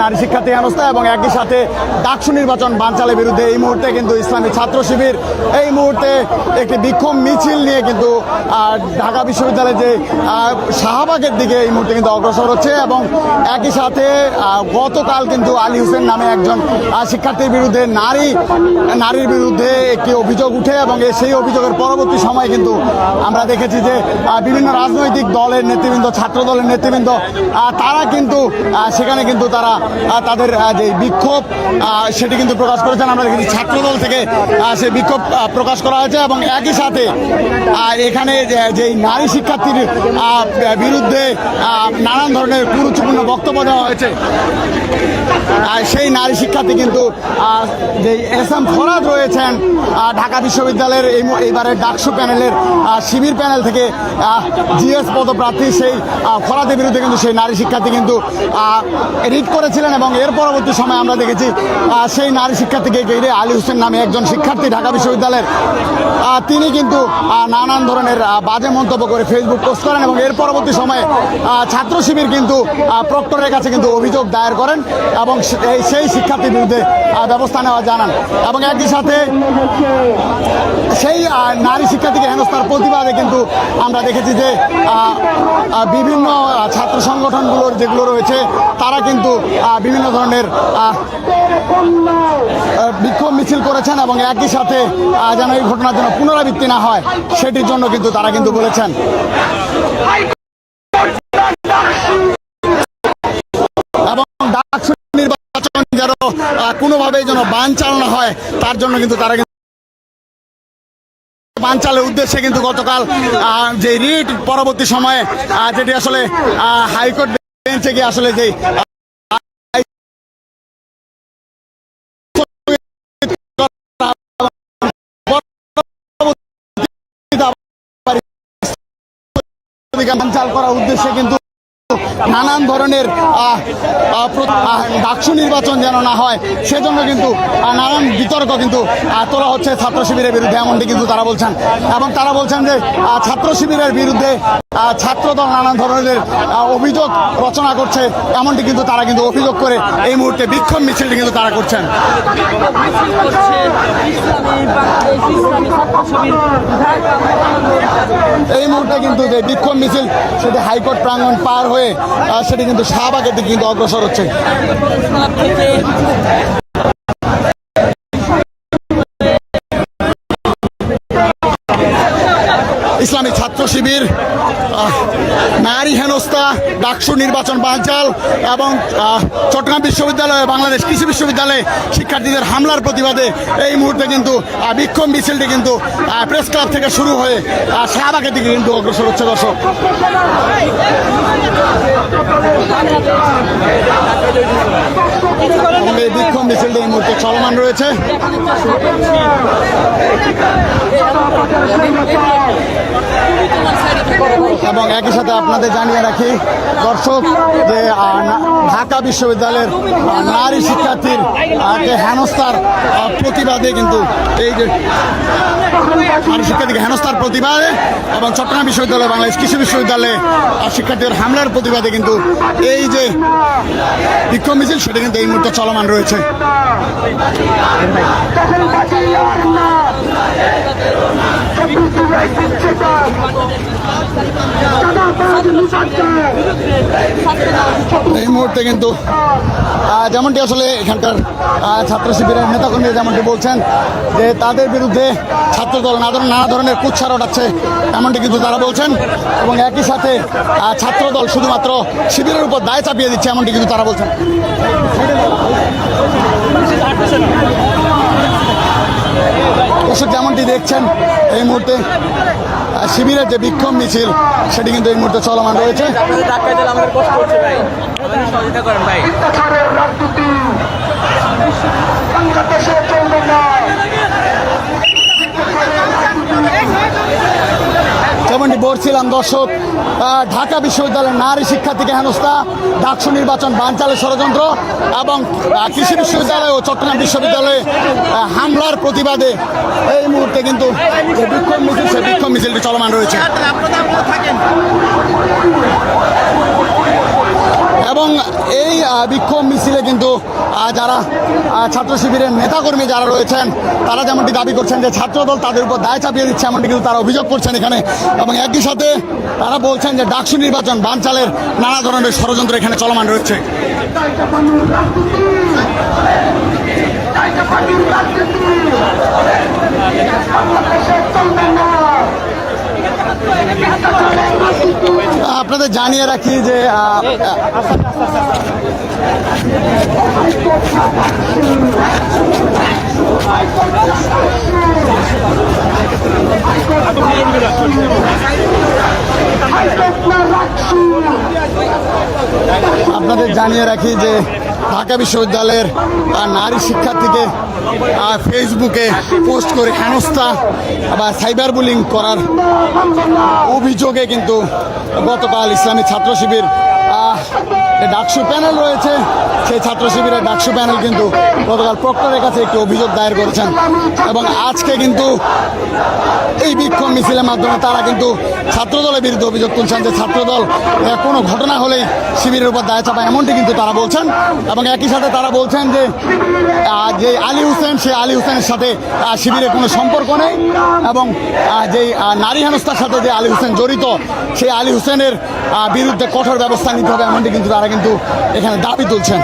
নারী শিক্ষার্থী হেনস্থা এবং একই সাথে ডাকসু নির্বাচন বানচালের বিরুদ্ধে এই মুহূর্তে কিন্তু ইসলামী ছাত্র শিবির এই মুহূর্তে একটি বিক্ষোভ মিছিল নিয়ে কিন্তু ঢাকা বিশ্ববিদ্যালয়ের যে শাহবাগের দিকে এই মুহূর্তে কিন্তু অগ্রসর হচ্ছে এবং একই সাথে গতকাল কিন্তু আলী হোসেন নামে একজন শিক্ষার্থীর বিরুদ্ধে নারী, নারীর বিরুদ্ধে একটি অভিযোগ উঠে এবং সেই অভিযোগের পরবর্তী সময় কিন্তু আমরা দেখেছি যে বিভিন্ন রাজনৈতিক দলের নেতৃবৃন্দ ছাত্র দলের নেতৃবৃন্দ তারা কিন্তু সেখানে কিন্তু তারা তাদের যে বিক্ষোভ সেটি কিন্তু প্রকাশ করেছেন। আমরা দেখেছি ছাত্রদল থেকে সে বিক্ষোভ প্রকাশ করা হয়েছে এবং একই সাথে এখানে যে- নারী শিক্ষার্থীর বিরুদ্ধে নানান ধরনের গুরুত্বপূর্ণ বক্তব্য দেওয়া হয়েছে। সেই নারী শিক্ষার্থী কিন্তু যে এস এম ফরাদ রয়েছেন ঢাকা বিশ্ববিদ্যালয়ের এই এইবারের ডাকসু প্যানেলের শিবির প্যানেল থেকে জিএস পদপ্রার্থী সেই আহ, ফরাদের বিরুদ্ধে কিন্তু সেই নারী শিক্ষার্থী কিন্তু রিট করেছিলেন এবং এর পরবর্তী সময় আমরা দেখেছি সেই নারী শিক্ষার্থীকে ঘিরে আলী হোসেন নামে একজন শিক্ষার্থী ঢাকা বিশ্ববিদ্যালয়ের তিনি কিন্তু নানান ধরনের বাজে মন্তব্য করে ফেসবুক পোস্ট করেন এবং এর পরবর্তী সময়ে ছাত্র শিবির কিন্তু প্রক্টরের কাছে কিন্তু অভিযোগ দায়ের করেন এবং সেই শিক্ষার্থীর বিরুদ্ধে ব্যবস্থা নেওয়া জানান এবং একই সাথে সেই নারী শিক্ষার্থীকে হেনস্থার প্রতিবাদে কিন্তু আমরা দেখেছি যে বিভিন্ন ছাত্র সংগঠনগুলোর যেগুলো রয়েছে, তারা কিন্তু বিভিন্ন ধরনের বিক্ষোভ মিছিল করেছেন এবং একই সাথে যেন এই ঘটনার জন্য পুনরাবৃত্তি না হয়, সেটির জন্য কিন্তু তারা কিন্তু বলেছেন। নির্বাচন যেন বান চালানো হয়, তার জন্য কিন্তু তারা কিন্তু বানচালের উদ্দেশ্যে কিন্তু গতকাল যে রিট পরবর্তী সময়ে যেটি আসলে হাইকোর্ট বেঞ্চে গিয়ে আসলে যে বানচাল করার উদ্দেশ্যে কিন্তু নানান ধরনের ডাকসু নির্বাচন যেন না হয়, সেজন্য কিন্তু নানান বিতর্ক কিন্তু তোলা হচ্ছে ছাত্র শিবিরের বিরুদ্ধে, এমনটি কিন্তু তারা বলছেন। এবং তারা বলছেন যে ছাত্র শিবিরের বিরুদ্ধে ছাত্রদল নানান ধরনের অভিযোগ রচনা করছে, এমনটি কিন্তু তারা কিন্তু অভিযোগ করে এই মুহূর্তে বিক্ষোভ মিছিলটি কিন্তু তারা করছেন। এই মুহূর্তে কিন্তু যে বিক্ষোভ মিছিল, সেটি হাইকোর্ট প্রাঙ্গণ পার হয়ে সেটি কিন্তু শাহবাগের দিকে কিন্তু অগ্রসর হচ্ছে। শিবির নারী হেনস্থা, ডাকসু নির্বাচন বানচাল এবং চট্টগ্রাম বিশ্ববিদ্যালয়, বাংলাদেশ কৃষি বিশ্ববিদ্যালয়ে শিক্ষার্থীদের হামলার প্রতিবাদে এই মুহূর্তে কিন্তু বিক্ষোভ মিছিলটি কিন্তু প্রেস ক্লাব থেকে শুরু হয়ে শাহবাগের দিকে কিন্তু অগ্রসর হচ্ছে দর্শক। এই বিক্ষোভ মিছিলটি এই মুহূর্তে চলমান রয়েছে। এবং একই সাথে আপনাদের জানিয়ে রাখি, দর্শক, যে ঢাকা বিশ্ববিদ্যালয়ের নারী শিক্ষার্থীর হেনস্থার প্রতিবাদে কিন্তু এই যে নারী শিক্ষার্থীকে হেনস্থার প্রতিবাদে এবং চট্টগ্রাম বিশ্ববিদ্যালয় বাংলাদেশ কৃষি বিশ্ববিদ্যালয়ে শিক্ষার্থীদের হামলার প্রতিবাদে কিন্তু এই যে বিক্ষোভ মিছিল, সেটা কিন্তু এই মুহূর্তে চলমান রয়েছে। এই মুহূর্তে কিন্তু যেমনটি আসলে এখানকার ছাত্র শিবিরের নেতাকর্মীরা যেমনটি বলছেন যে তাদের বিরুদ্ধে ছাত্রদল নানা নানা ধরনের কুচ্ছা রটাচ্ছে এমনটি কিন্তু তারা বলছেন। এবং একই সাথে ছাত্রদল শুধুমাত্র শিবিরের উপর দায় চাপিয়ে দিচ্ছে, এমনটি কিন্তু তারা বলছেন। দর্শক যেমনটি দেখছেন এই মুহূর্তে শিবিরের যে বিক্ষোভ মিছিল, সেটি কিন্তু এই মুহূর্তে চলমান রয়েছে আমাদের সহযোগিতা করেন ভাই অত্যাচারের রাজনীতি বাংলাদেশে চলবে না যেমনটি বলছিলাম, দর্শক ঢাকা বিশ্ববিদ্যালয়ের নারী শিক্ষার্থীকে হেনস্থা, ডাকসু নির্বাচন বানচালের ষড়যন্ত্র এবং কৃষি বিশ্ববিদ্যালয় ও চট্টগ্রাম বিশ্ববিদ্যালয়ে হামলার প্রতিবাদে এই মুহূর্তে কিন্তু বিক্ষোভ মিছিল, সেই বিক্ষোভ মিছিলটি চলমান রয়েছে। এবং এই বিক্ষোভ মিছিলে কিন্তু যারা ছাত্র শিবিরের নেতাকর্মী যারা রয়েছেন, তারা যেমনটি দাবি করছেন যে ছাত্রদল তাদের উপর দায় চাপিয়ে দিচ্ছে, এমনটি কিন্তু তারা অভিযোগ করছেন এখানে। এবং একই সাথে তারা বলছেন যে ডাকসু নির্বাচন, বানচালের নানা ধরনের ষড়যন্ত্র এখানে চলমান রয়েছে টাইটা পানির রাজনীতি বাংলাদেশে চলবে না মিথ্যাচারের রাজনীতি আপনাদের জানিয়ে রাখি যে আপনাদের জানিয়ে রাখি যে ঢাকা বিশ্ববিদ্যালয়ের নারী শিক্ষার্থীকে ফেসবুকে পোস্ট করে হেনস্থা বা সাইবার বুলিং করার অভিযোগে কিন্তু গতকাল ইসলামী ছাত্র শিবির ডাকসু প্যানেল রয়েছে। সেই ছাত্র শিবিরের ডাকসু প্যানেল কিন্তু গতকাল প্রক্টরের কাছে একটি অভিযোগ দায়ের করেছেন। এবং আজকে কিন্তু এই বিক্ষোভ মিছিলের মাধ্যমে তারা কিন্তু ছাত্রদলের বিরুদ্ধে অভিযোগ তুলছেন যে ছাত্রদল কোনো ঘটনা হলেই শিবিরের উপর দায় চাপা এমনটি কিন্তু তারা বলছেন। এবং একই সাথে তারা বলছেন যে যে আলী হোসেন সেই আলী হোসেনের সাথে শিবিরের কোনো সম্পর্ক নেই। এবং যেই নারী হেনস্থার সাথে যে আলী হোসেন জড়িত সেই আলী হোসেনের বিরুদ্ধে কঠোর ব্যবস্থা নিতে হবে এমনটি কিন্তু তারা কিন্তু এখানে দাবি তুলছেন।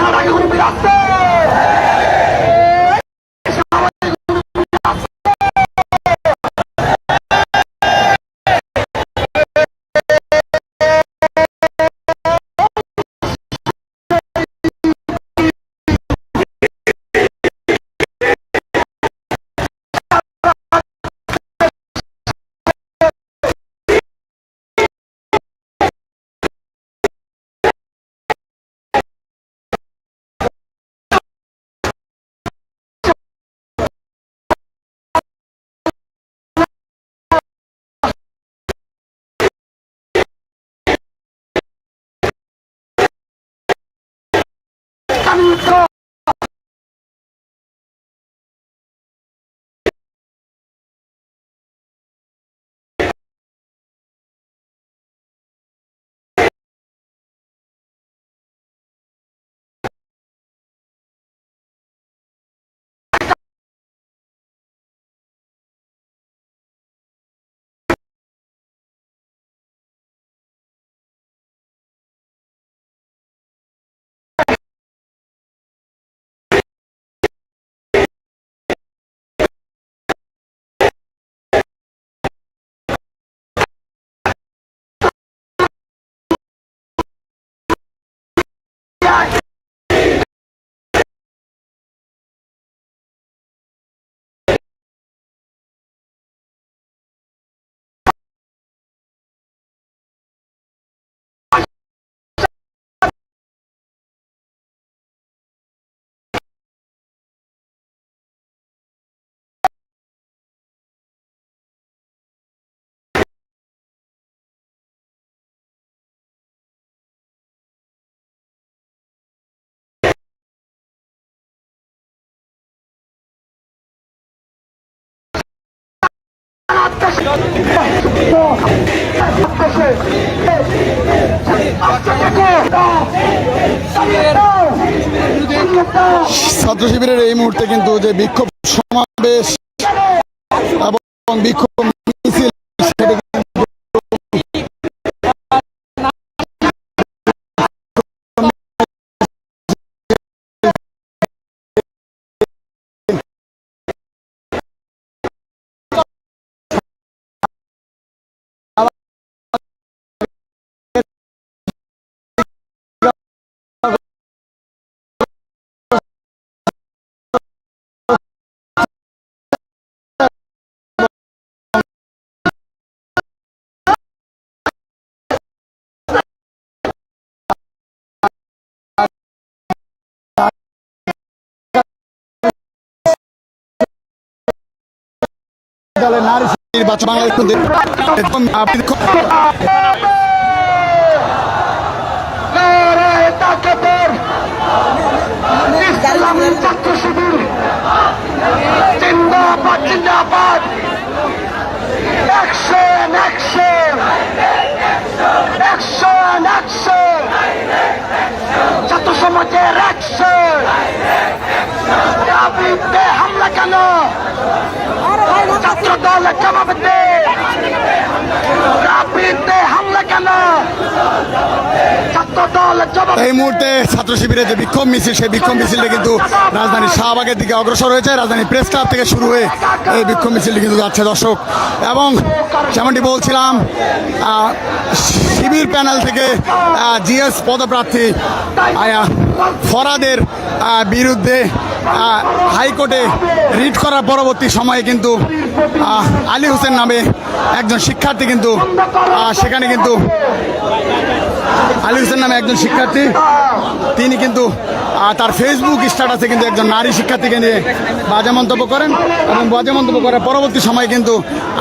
সারা কোনো বিল ছাত্র শিবিরের এই মুহূর্তে কিন্তু যে বিক্ষোভ সমাবেশ এবং বিক্ষোভ দলের নারী নির্বাচন ছাত্র শিবির জিন্দাবাদ জিন্দাবাদ ছাত্র সমাজের অ্যাকশন এই মুহূর্তে ছাত্র শিবিরের যে বিক্ষোভ মিছিল, সেই বিক্ষোভ মিছিলটা কিন্তু রাজধানীর শাহবাগের দিকে অগ্রসর হয়েছে। রাজধানী প্রেস ক্লাব থেকে শুরু হয়ে এই বিক্ষোভ মিছিলটি কিন্তু যাচ্ছে দর্শক। এবং যেমনটি বলছিলাম শিবির প্যানেল থেকে জিএস পদপ্রার্থী ফরাদের বিরুদ্ধে হাইকোর্টে রিট করার পরবর্তী সময়ে কিন্তু আলী হোসেন নামে একজন শিক্ষার্থী কিন্তু সেখানে কিন্তু আলী হোসেন নামে একজন শিক্ষার্থী। তিনি কিন্তু তার ফেসবুক স্ট্যাটাসে কিন্তু একজন নারী শিক্ষার্থীকে নিয়ে বাজে মন্তব্য করেন এবং বাজে মন্তব্য করার পরবর্তী সময় কিন্তু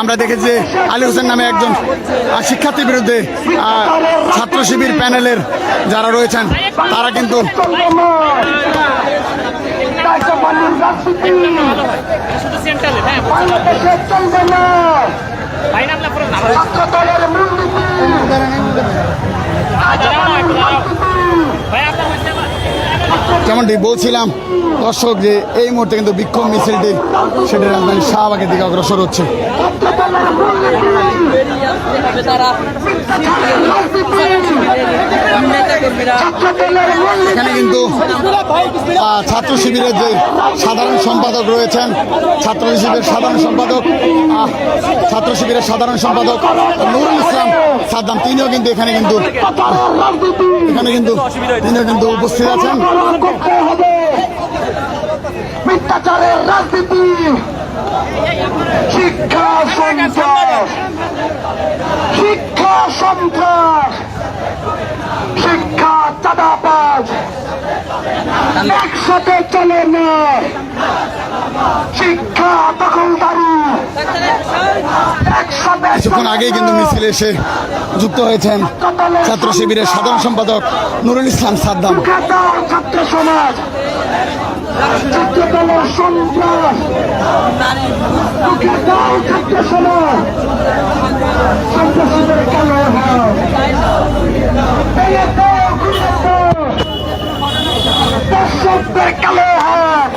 আমরা দেখেছি যে আলী হোসেন নামে একজন শিক্ষার্থীর বিরুদ্ধে ছাত্র শিবির প্যানেলের যারা রয়েছেন তারা কিন্তু চলবে না যেমনটি বলছিলাম, দর্শক, যে এই মুহূর্তে কিন্তু বিক্ষোভ মিছিলটি সেটি রাজধানী শাহবাগের দিকে অগ্রসর হচ্ছে। ছাত্র তারা। ছাত্র এখানে কিন্তু ছাত্র শিবিরের যে সাধারণ সম্পাদক রয়েছেন ছাত্র শিবিরের সাধারণ সম্পাদক ছাত্র শিবিরের সাধারণ সম্পাদক নুরুল ইসলাম সাদ্দাম তিনিও কিন্তু এখানে কিন্তু এখানে কিন্তু তিনিও কিন্তু উপস্থিত আছেন। মিথ্যাচারের রাজনীতি শিক্ষা সন্ত্রাস শিক্ষা সন্ত্রাস। শিক্ষা চাঁদাবাজ। একসাথে চলে না। শিক্ষা দখলদারি। কিছুক্ষণ আগেই কিন্তু মিছিলে এসে যুক্ত হয়েছেন ছাত্র শিবিরের সাধারণ সম্পাদক নুরুল ইসলাম সাদ্দাম। ছাত্র সমাজ। ছাত্র দলের সন্ত্রাস। তোকে দাও থাকতে সমাজ। সন্ত্রাসীদের কেন কালো হাত।